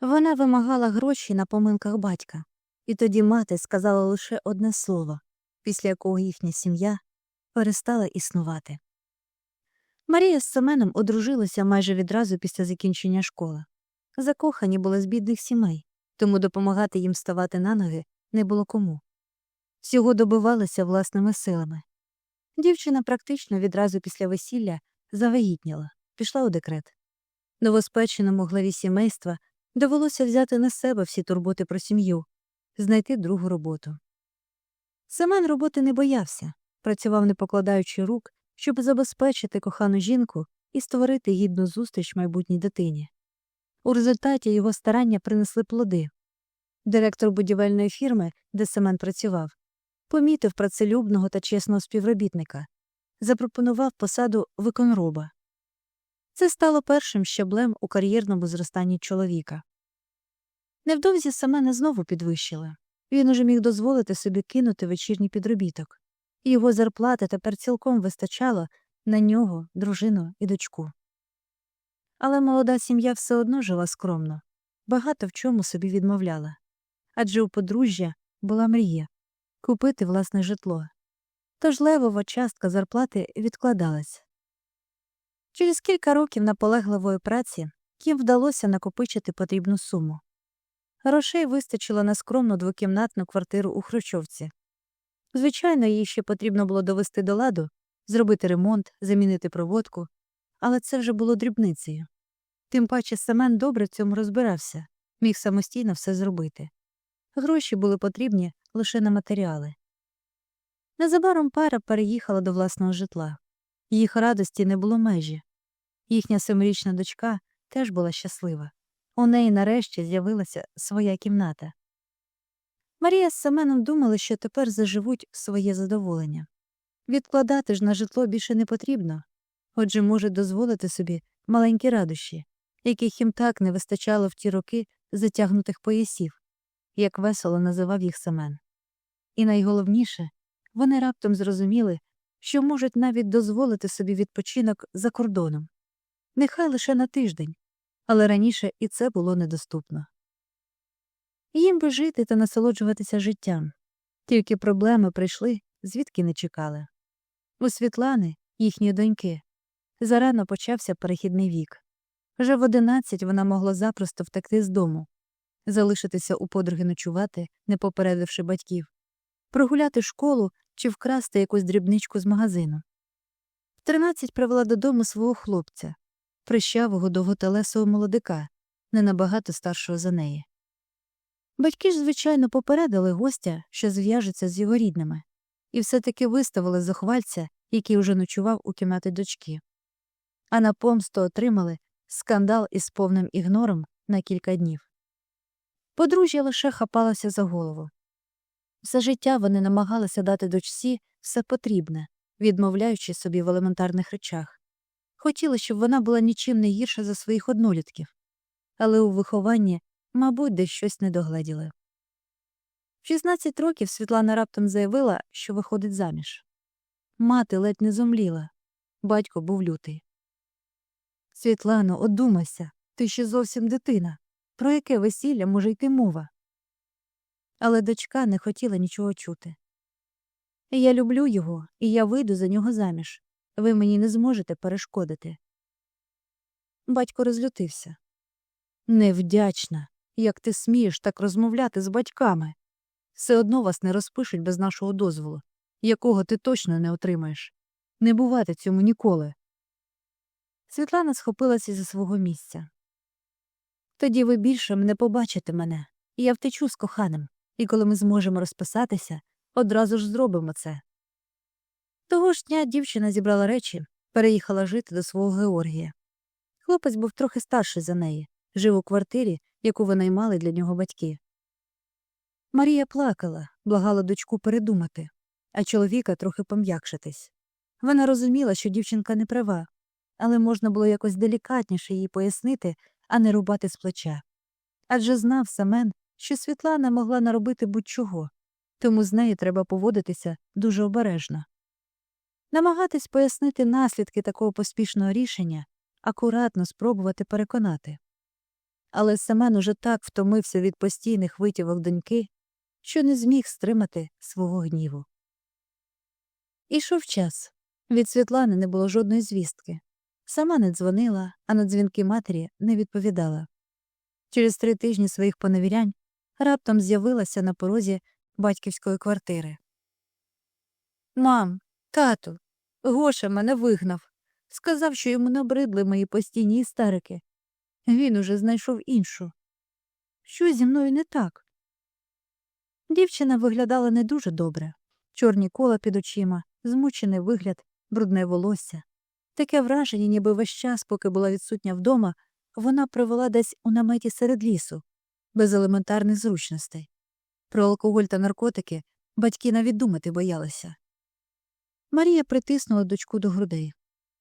Вона вимагала гроші на помилках батька, і тоді мати сказала лише одне слово, після якого їхня сім'я перестала існувати. Марія з Семеном одружилися майже відразу після закінчення школи. Закохані були з бідних сімей, тому допомагати їм ставати на ноги не було кому. Всього добивалися власними силами. Дівчина практично відразу після весілля завагітніла, пішла у декрет. Новоспеченому главі сімейства довелося взяти на себе всі турботи про сім'ю, знайти другу роботу. Семен роботи не боявся, працював не покладаючи рук, щоб забезпечити кохану жінку і створити гідну зустріч майбутній дитині. У результаті його старання принесли плоди. Директор будівельної фірми, де Семен працював, помітив працелюбного та чесного співробітника, запропонував посаду виконроба. Це стало першим щаблем у кар'єрному зростанні чоловіка. Невдовзі Семена знову підвищили. Він уже міг дозволити собі кинути вечірній підробіток. Його зарплати тепер цілком вистачало на нього, дружину і дочку. Але молода сім'я все одно жила скромно, багато в чому собі відмовляла. Адже у подружжя була мрія купити власне житло. Тож левова частка зарплати відкладалась. Через кілька років наполегливої праці їм вдалося накопичити потрібну суму. Грошей вистачило на скромну двокімнатну квартиру у Хрущовці. Звичайно, їй ще потрібно було довести до ладу, зробити ремонт, замінити проводку, але це вже було дрібницею. Тим паче Семен добре в цьому розбирався, міг самостійно все зробити. Гроші були потрібні лише на матеріали. Незабаром пара переїхала до власного житла. Їх радості не було межі. Їхня семирічна дочка теж була щаслива. У неї нарешті з'явилася своя кімната. Марія з Семеном думали, що тепер заживуть своє задоволення. Відкладати ж на житло більше не потрібно, отже, можуть дозволити собі маленькі радощі, яких їм так не вистачало в ті роки затягнутих поясів, як весело називав їх Семен. І найголовніше, вони раптом зрозуміли, що можуть навіть дозволити собі відпочинок за кордоном. Нехай лише на тиждень, але раніше і це було недоступно. Їм би жити та насолоджуватися життям. Тільки проблеми прийшли, звідки не чекали. У Світлани, їхньої доньки, зарано почався перехідний вік. Вже в одинадцять вона могла запросто втекти з дому, залишитися у подруги ночувати, не попередивши батьків, прогуляти школу чи вкрасти якусь дрібничку з магазину. В тринадцять привела додому свого хлопця, прищавого довготелесого молодика, не набагато старшого за неї. Батьки ж, звичайно, попередили гостя, що зв'яжеться з його рідними, і все-таки виставили зухвальця, який уже ночував у кімнаті дочки. А на помсту отримали скандал із повним ігнором на кілька днів. Подружжя лише хапалося за голову. Все життя вони намагалися дати дочці все потрібне, відмовляючи собі в елементарних речах. Хотіли, щоб вона була нічим не гірша за своїх однолітків, але у вихованні, мабуть, десь щось не догледіли. В 16 років Світлана раптом заявила, що виходить заміж. Мати ледь не зомліла. Батько був лютий. Світлано, одумайся, ти ще зовсім дитина. Про яке весілля може йти мова? Але дочка не хотіла нічого чути. Я люблю його, і я вийду за нього заміж. Ви мені не зможете перешкодити. Батько розлютився. Невдячна, як ти смієш так розмовляти з батьками. Все одно вас не розпишуть без нашого дозволу, якого ти точно не отримаєш. Не бувати цьому ніколи. Світлана схопилася зі свого місця. Тоді ви більше не побачите мене, я втечу з коханим, і коли ми зможемо розписатися, одразу ж зробимо це. Того ж дня дівчина зібрала речі, переїхала жити до свого Георгія. Хлопець був трохи старший за неї, жив у квартирі, яку винаймали для нього батьки. Марія плакала, благала дочку передумати, а чоловіка трохи пом'якшитись. Вона розуміла, що дівчинка не права, але можна було якось делікатніше їй пояснити, а не рубати з плеча. Адже знав Семен, що Світлана могла наробити будь-чого, тому з нею треба поводитися дуже обережно. Намагатись пояснити наслідки такого поспішного рішення, акуратно спробувати переконати. Але Семен уже так втомився від постійних витівок доньки, що не зміг стримати свого гніву. Ішов час. Від Світлани не було жодної звістки. Сама не дзвонила, а на дзвінки матері не відповідала. Через три тижні своїх поневірянь раптом з'явилася на порозі батьківської квартири. Мам, тату, Гоша мене вигнав. Сказав, що йому набридли мої постійні істерики. Він уже знайшов іншу. Що зі мною не так? Дівчина виглядала не дуже добре. Чорні кола під очима, змучений вигляд, брудне волосся. Таке враження, ніби весь час, поки була відсутня вдома, вона провела десь у наметі серед лісу, без елементарних зручностей. Про алкоголь та наркотики батьки навіть думати боялися. Марія притиснула дочку до грудей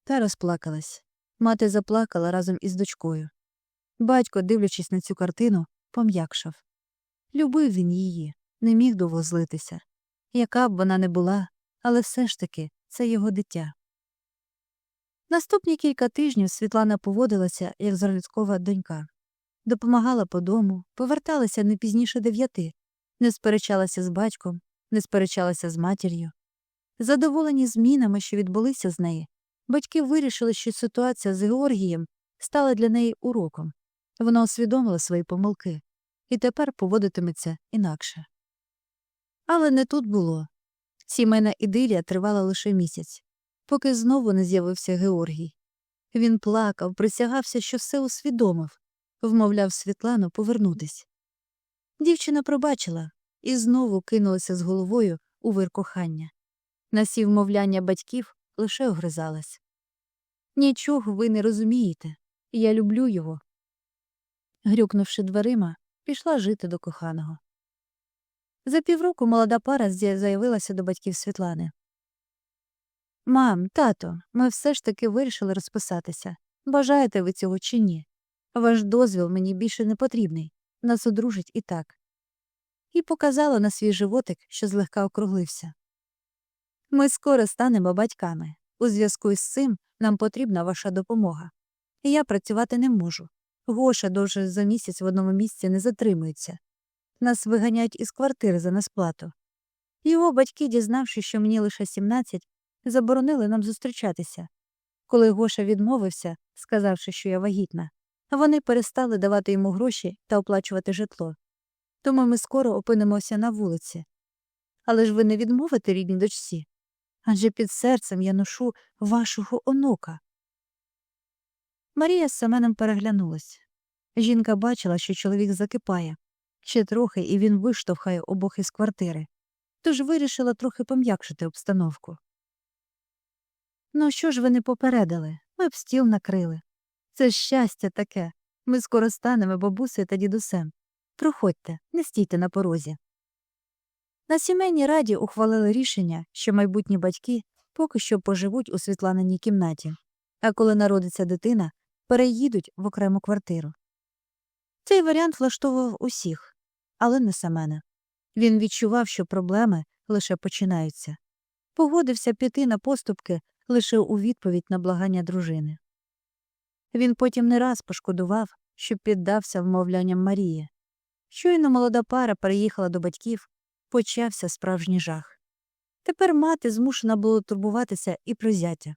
та розплакалась. Мати заплакала разом із дочкою. Батько, дивлячись на цю картину, пом'якшав. Любив він її, не міг довго злитися. Яка б вона не була, але все ж таки це його дитя. Наступні кілька тижнів Світлана поводилася, як зразкова донька. Допомагала по дому, поверталася не пізніше дев'яти, не сперечалася з батьком, не сперечалася з матір'ю. Задоволені змінами, що відбулися з неї, батьки вирішили, що ситуація з Георгієм стала для неї уроком. Вона усвідомила свої помилки і тепер поводитиметься інакше. Але не тут було. Сімейна ідилія тривала лише місяць, поки знову не з'явився Георгій. Він плакав, присягався, що все усвідомив, вмовляв Світлану повернутись. Дівчина пробачила і знову кинулася з головою у вир кохання. На сі вмовляння батьків лише огризалась. Нічого ви не розумієте, я люблю його. Грюкнувши дверима, пішла жити до коханого. За півроку молода пара заявилася до батьків Світлани. Мам, тато, ми все ж таки вирішили розписатися. Бажаєте ви цього чи ні? Ваш дозвіл мені більше не потрібний. Нас одружить і так. І показала на свій животик, що злегка округлився. Ми скоро станемо батьками. У зв'язку із цим нам потрібна ваша допомога. Я працювати не можу. Гоша довше за місяць в одному місці не затримується. Нас виганяють із квартири за несплату. Його батьки, дізнавшись, що мені лише 17, заборонили нам зустрічатися. Коли Гоша відмовився, сказавши, що я вагітна, вони перестали давати йому гроші та оплачувати житло. Тому ми скоро опинимося на вулиці. Але ж ви не відмовите рідній дочці? Адже під серцем я ношу вашого онука. Марія з Семеном переглянулась. Жінка бачила, що чоловік закипає. Ще трохи, і він виштовхає обох із квартири. Тож вирішила трохи пом'якшити обстановку. Ну, що ж ви не попередили? Ми б стіл накрили. Це щастя таке. Ми скоро станемо бабусею та дідусем. Проходьте, не стійте на порозі. На сімейній раді ухвалили рішення, що майбутні батьки поки що поживуть у Світланиній кімнаті, а коли народиться дитина, переїдуть в окрему квартиру. Цей варіант влаштовував усіх, але не Семена. Він відчував, що проблеми лише починаються. Погодився піти на поступки лише у відповідь на благання дружини. Він потім не раз пошкодував, що піддався вмовлянням Марії. Щойно молода пара переїхала до батьків, почався справжній жах. Тепер мати змушена була турбуватися і про зятя.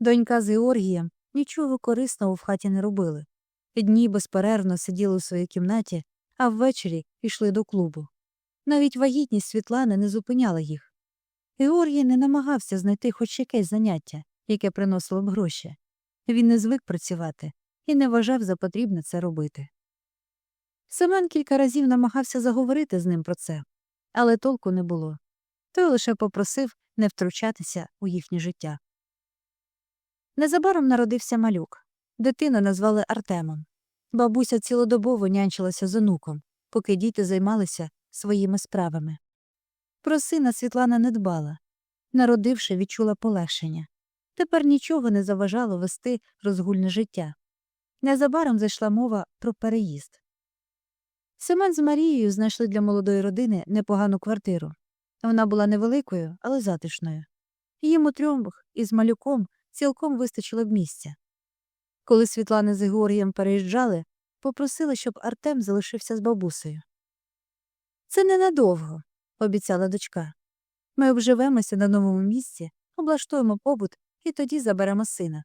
Донька з Георгієм нічого корисного в хаті не робили. Дні безперервно сиділи у своїй кімнаті, а ввечері йшли до клубу. Навіть вагітність Світлани не зупиняла їх. Георгій не намагався знайти хоч якесь заняття, яке приносило б гроші. Він не звик працювати і не вважав за потрібне це робити. Семен кілька разів намагався заговорити з ним про це, але толку не було. Той лише попросив не втручатися у їхнє життя. Незабаром народився малюк. Дитину назвали Артемом. Бабуся цілодобово нянчилася з онуком, поки діти займалися своїми справами. Про сина Світлана не дбала. Народивши, відчула полегшення. Тепер нічого не заважало вести розгульне життя. Незабаром зайшла мова про переїзд. Семен з Марією знайшли для молодої родини непогану квартиру. Вона була невеликою, але затишною. Їм у трьох із малюком цілком вистачило б місця. Коли Світлани з Георгієм переїжджали, попросила, щоб Артем залишився з бабусею. Це ненадовго, обіцяла дочка. Ми обживемося на новому місці, облаштуємо побут і тоді заберемо сина.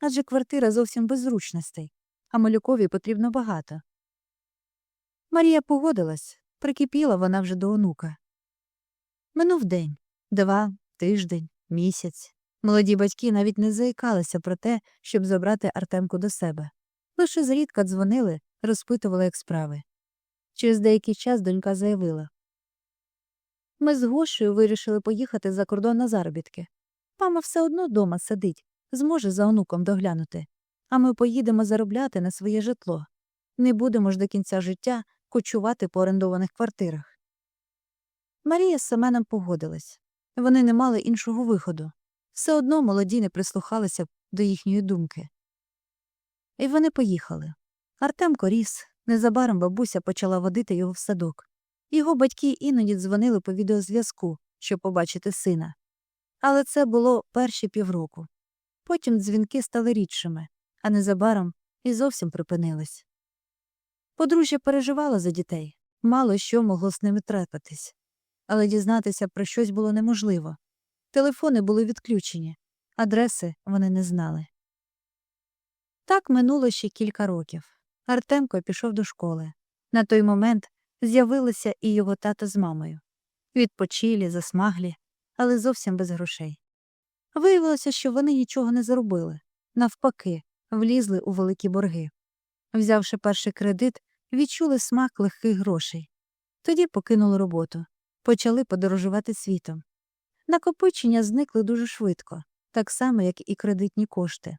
Адже квартира зовсім без зручностей, а малюкові потрібно багато. Марія погодилась, прикипіла вона вже до онука. Минув день, два, тиждень, місяць. Молоді батьки навіть не заїкалися про те, щоб забрати Артемку до себе. Лише зрідка дзвонили, розпитували, як справи. Через деякий час донька заявила Ми з Гошею вирішили поїхати за кордон на заробітки. Мама все одно дома сидить, зможе за онуком доглянути, а ми поїдемо заробляти на своє житло. Не будемо ж до кінця життя кочувати по орендованих квартирах. Марія з Семеном погодилась. Вони не мали іншого виходу. Все одно молоді не прислухалися до їхньої думки. І вони поїхали. Артемко ріс, незабаром бабуся почала водити його в садок. Його батьки іноді дзвонили по відеозв'язку, щоб побачити сина. Але це було перші півроку. Потім дзвінки стали рідшими, а незабаром і зовсім припинились. Подружжя переживало за дітей, мало що могло з ними трапитись. Але дізнатися про щось було неможливо. Телефони були відключені, адреси вони не знали. Так минуло ще кілька років. Артемко пішов до школи. На той момент з'явилися і його тато з мамою. Відпочилі, засмаглі, але зовсім без грошей. Виявилося, що вони нічого не заробили. Навпаки, влізли у великі борги. Взявши перший кредит, відчули смак легких грошей. Тоді покинули роботу, почали подорожувати світом. Накопичення зникли дуже швидко, так само, як і кредитні кошти.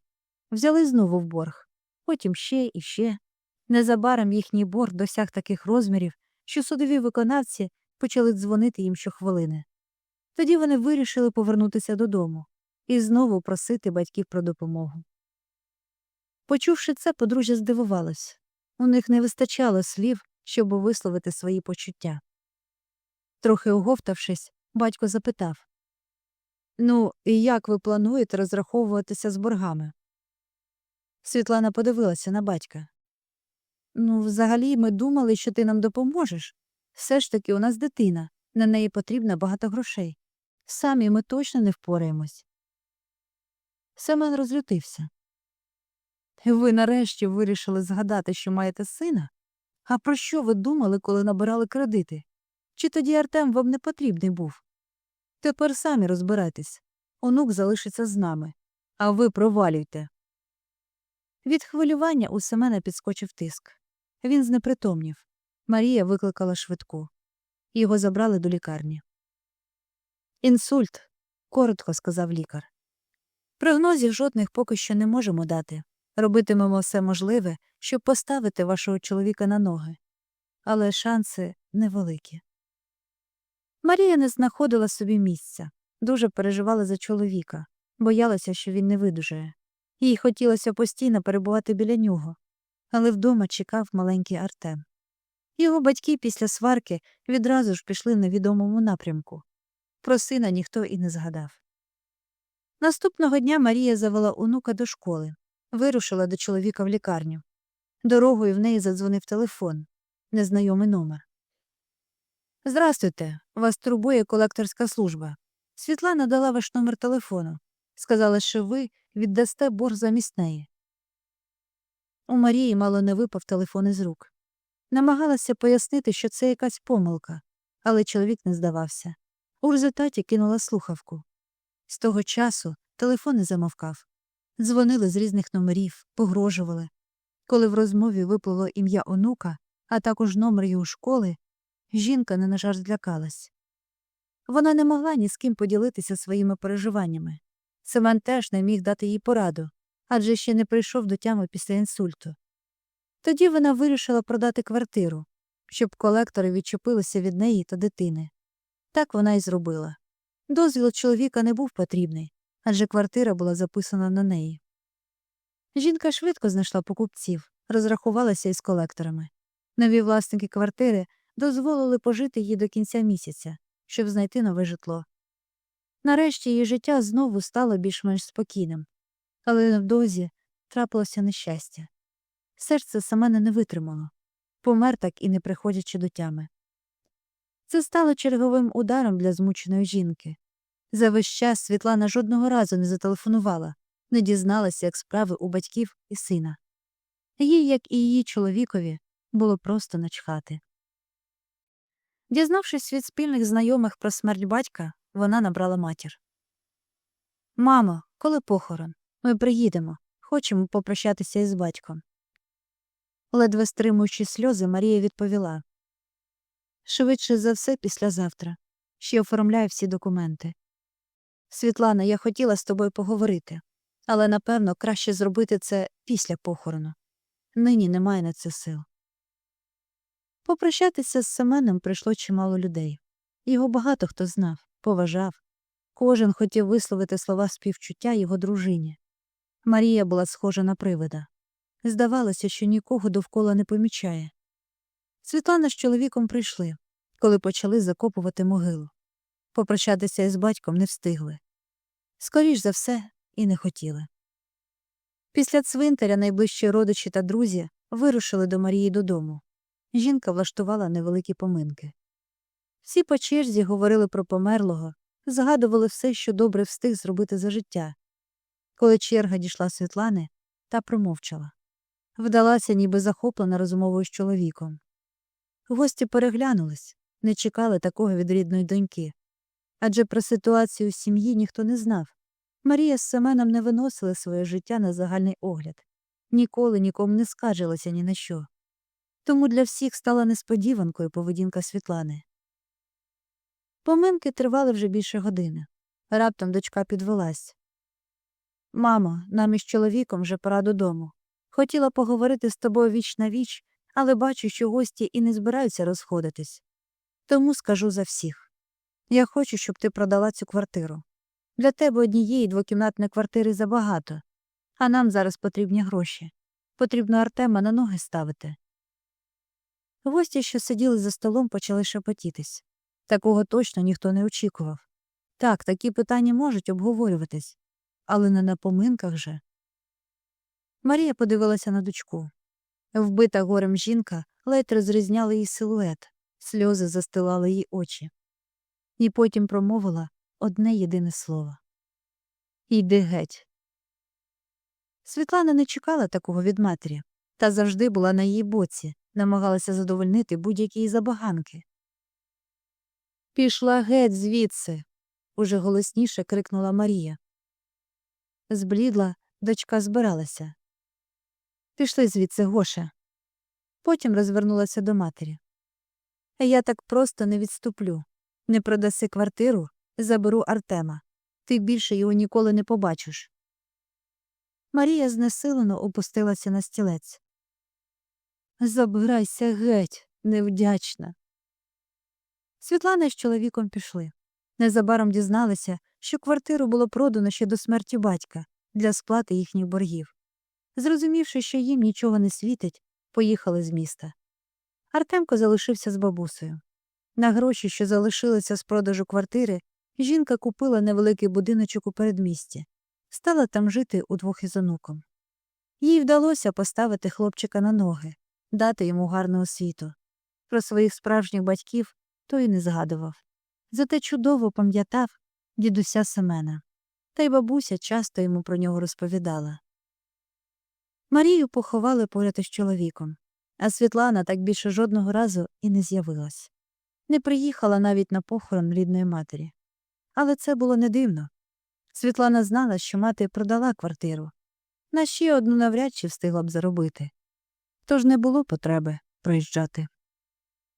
Взяли знову в борг, потім ще і ще. Незабаром їхній борг досяг таких розмірів, що судові виконавці почали дзвонити їм щохвилини. Тоді вони вирішили повернутися додому і знову просити батьків про допомогу. Почувши це, подружжя здивувалось. У них не вистачало слів, щоб висловити свої почуття. Трохи оговтавшись, батько запитав Ну, і як ви плануєте розраховуватися з боргами? Світлана подивилася на батька. Ну, взагалі, ми думали, що ти нам допоможеш. Все ж таки у нас дитина, на неї потрібно багато грошей. Самі ми точно не впораємось. Семен розлютився. Ви нарешті вирішили згадати, що маєте сина? А про що ви думали, коли набирали кредити? Чи тоді Артем вам не потрібний був? Тепер самі розбирайтесь. Онук залишиться з нами, а ви провалюйте. Від хвилювання у Семена підскочив тиск. Він знепритомнів. Марія викликала швидку. Його забрали до лікарні. Інсульт, коротко сказав лікар. Прогнозів жодних поки що не можемо дати. Робитимемо все можливе, щоб поставити вашого чоловіка на ноги. Але шанси невеликі. Марія не знаходила собі місця, дуже переживала за чоловіка, боялася, що він не видужає. Їй хотілося постійно перебувати біля нього, але вдома чекав маленький Артем. Його батьки після сварки відразу ж пішли в невідомому напрямку. Про сина ніхто і не згадав. Наступного дня Марія завела онука до школи, вирушила до чоловіка в лікарню. Дорогою в неї задзвонив телефон, незнайомий номер. Здрастуйте, вас турбує колекторська служба. Світлана дала ваш номер телефону. Сказала, що ви віддасте борг замість неї. У Марії мало не випав телефон із рук. Намагалася пояснити, що це якась помилка, але чоловік не здавався. У результаті кинула слухавку. З того часу телефон не замовкав. Дзвонили з різних номерів, погрожували. Коли в розмові виплило ім'я онука, а також номер його школи, жінка не на жарт злякалась. Вона не могла ні з ким поділитися своїми переживаннями. Семен теж не міг дати їй пораду, адже ще не прийшов до тями після інсульту. Тоді вона вирішила продати квартиру, щоб колектори відчепилися від неї та дитини. Так вона й зробила. Дозвіл чоловіка не був потрібний, адже квартира була записана на неї. Жінка швидко знайшла покупців, розрахувалася із колекторами. Нові власники квартири дозволили пожити їй до кінця місяця, щоб знайти нове житло. Нарешті її життя знову стало більш-менш спокійним, але невдовзі трапилося нещастя. Серце Семена не витримало. Помер так і не приходячи до тями. Це стало черговим ударом для змученої жінки. За весь час Світлана жодного разу не зателефонувала, не дізналася, як справи у батьків і сина. Їй, як і її чоловікові, було просто начхати. Дізнавшись від спільних знайомих про смерть батька, вона набрала матір. Мамо, коли похорон? Ми приїдемо. Хочемо попрощатися із батьком. Ледве стримуючи сльози, Марія відповіла Швидше за все післязавтра. Ще оформляю всі документи. Світлана, я хотіла з тобою поговорити, але напевно краще зробити це після похорону. Нині немає на це сил. Попрощатися з Семеном прийшло чимало людей. Його багато хто знав, поважав. Кожен хотів висловити слова співчуття його дружині. Марія була схожа на привида. Здавалося, що нікого довкола не помічає. Світлана з чоловіком прийшли, коли почали закопувати могилу. Попрощатися із батьком не встигли. Скоріш за все, і не хотіли. Після цвинтаря найближчі родичі та друзі вирушили до Марії додому. Жінка влаштувала невеликі поминки. Всі по черзі говорили про померлого, згадували все, що добре встиг зробити за життя. Коли черга дійшла Світлани, та промовчала. Вдалася, ніби захоплена розмовою з чоловіком. Гості переглянулись, не чекали такого від рідної доньки. Адже про ситуацію в сім'ї ніхто не знав. Марія з Семеном не виносили своє життя на загальний огляд, ніколи нікому не скаржилася ні на що. Тому для всіх стала несподіванкою поведінка Світлани. Поминки тривали вже більше години. Раптом дочка підвелась. Мамо, нам із чоловіком вже пора додому. Хотіла поговорити з тобою віч на віч, але бачу, що гості і не збираються розходитись. Тому скажу за всіх. Я хочу, щоб ти продала цю квартиру. Для тебе однієї двокімнатної квартири забагато, а нам зараз потрібні гроші. Потрібно Артема на ноги ставити. Гості, що сиділи за столом, почали шепотітись. Такого точно ніхто не очікував. Так, такі питання можуть обговорюватись, але не на поминках же. Марія подивилася на дочку. Вбита горем жінка ледь розрізняла її силует, сльози застилали її очі. І потім промовила одне єдине слово Йди геть. Світлана не чекала такого від матері, та завжди була на її боці, намагалася задовольнити будь-які забаганки. Пішла геть звідси. уже голосніше крикнула Марія. Зблідла, дочка збиралася. Пішли звідси, Гоша. Потім розвернулася до матері. Я так просто не відступлю. Не продаси квартиру, заберу Артема. Ти більше його ніколи не побачиш. Марія знесилено опустилася на стілець. Забирайся геть, невдячна. Світлана з чоловіком пішли. Незабаром дізналися, що квартиру було продано ще до смерті батька для сплати їхніх боргів. Зрозумівши, що їм нічого не світить, поїхали з міста. Артемко залишився з бабусею. На гроші, що залишилися з продажу квартири, жінка купила невеликий будиночок у передмісті, стала там жити удвох із онуком. Їй вдалося поставити хлопчика на ноги, дати йому гарну освіту. Про своїх справжніх батьків той не згадував. Зате чудово пам'ятав дідуся Семена, та й бабуся часто йому про нього розповідала. Марію поховали поряд із чоловіком, а Світлана так більше жодного разу і не з'явилась. Не приїхала навіть на похорон рідної матері. Але це було не дивно. Світлана знала, що мати продала квартиру. На ще одну навряд чи встигла б заробити. Тож не було потреби проїжджати.